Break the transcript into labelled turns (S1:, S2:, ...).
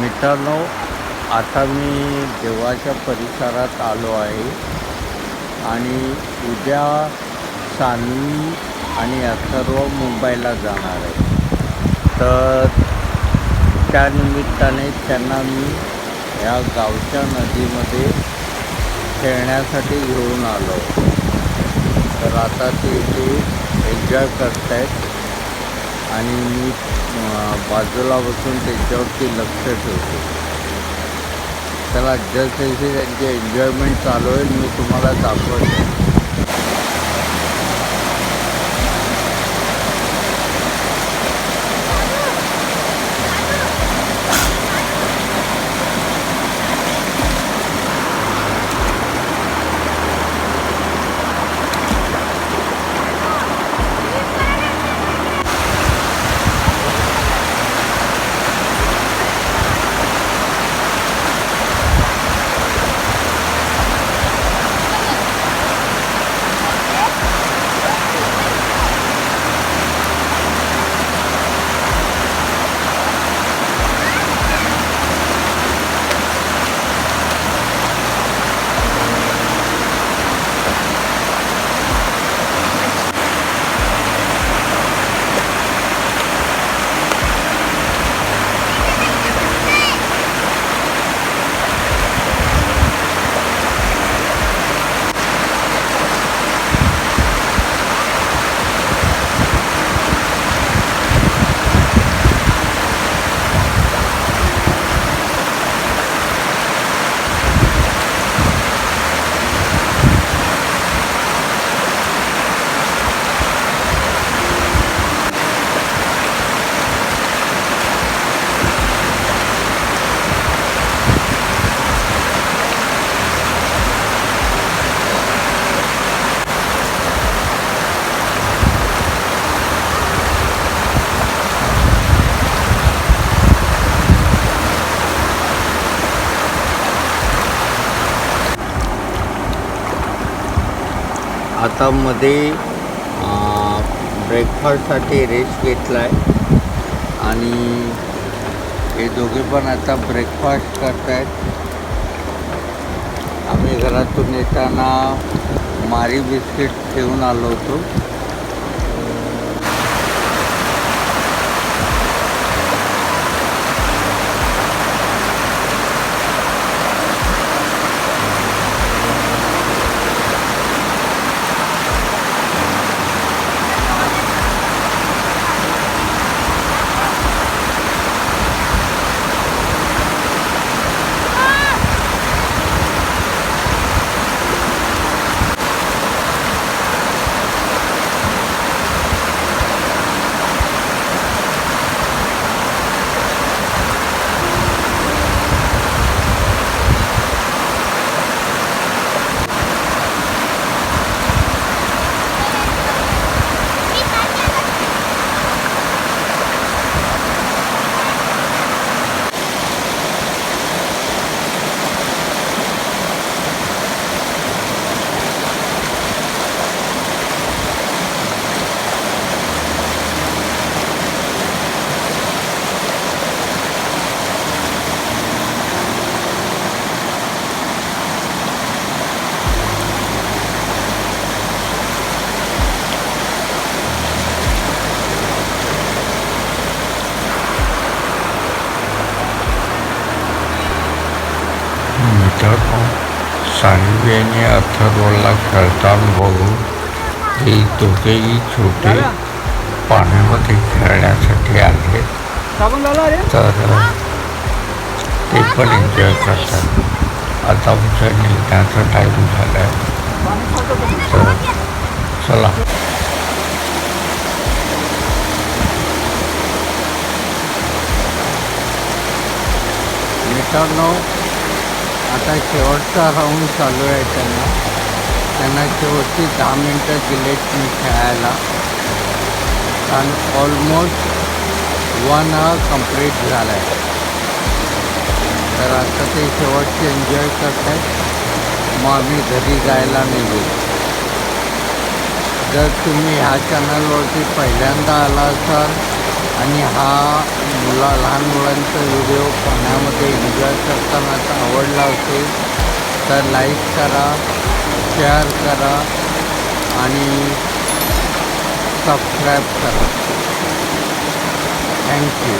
S1: मित्रांनो आता मी देवाच्या परिसरात आलो आहे आणि उद्या सान्वी आणि अथर्व मुंबईला जाणार आहे. तर त्यानिमित्ताने त्यांना मी या गावच्या नदीमध्ये खेळण्यासाठी घेऊन आलो. तर आता ते इथे एन्जॉय करत आहेत आणि मी बाजूला बसून त्याच्यावरती लक्ष ठेवतो. त्याला जसे त्यांची एन्जॉयमेंट चालू होईल मी तुम्हाला दाखवतो. आता मध्ये ब्रेकफास्टसाठी रेस्ट घेतला आहे आणि हे दोघे पण आता ब्रेकफास्ट करत आहेत आम्ही घरातून येताना मारी बिस्किट ठेवून आलो होतो मित्रांनो आणि अथर्वला खेळताना बघून हे दोघेही छोटे पाण्यामध्ये खेळण्यासाठी आले. तर ते पण एन्जॉय करतात. आता आमचं निघण्याचा टाईम झाला आहे तर चला. मित्रांनो आता शेवटचा राऊंड चालू आहे त्यांना. त्यांना शेवटची दहा मिनटं दिलेत मी खेळायला. कारण ऑलमोस्ट वन आवर कंप्लीट झाला आहे तर आता ते शेवटचे एन्जॉय करत आहेत मग आम्ही घरी जायला निघू. जर तुम्ही ह्या चॅनलवरती पहिल्यांदा आला असाल आणि हा मुला लहान मुलांचा व्हिडिओ पाण्यामध्ये एन्जॉय करतानाचा आवडला असेल तर लाईक करा शेअर करा आणि सबस्क्राईब करा. थँक्यू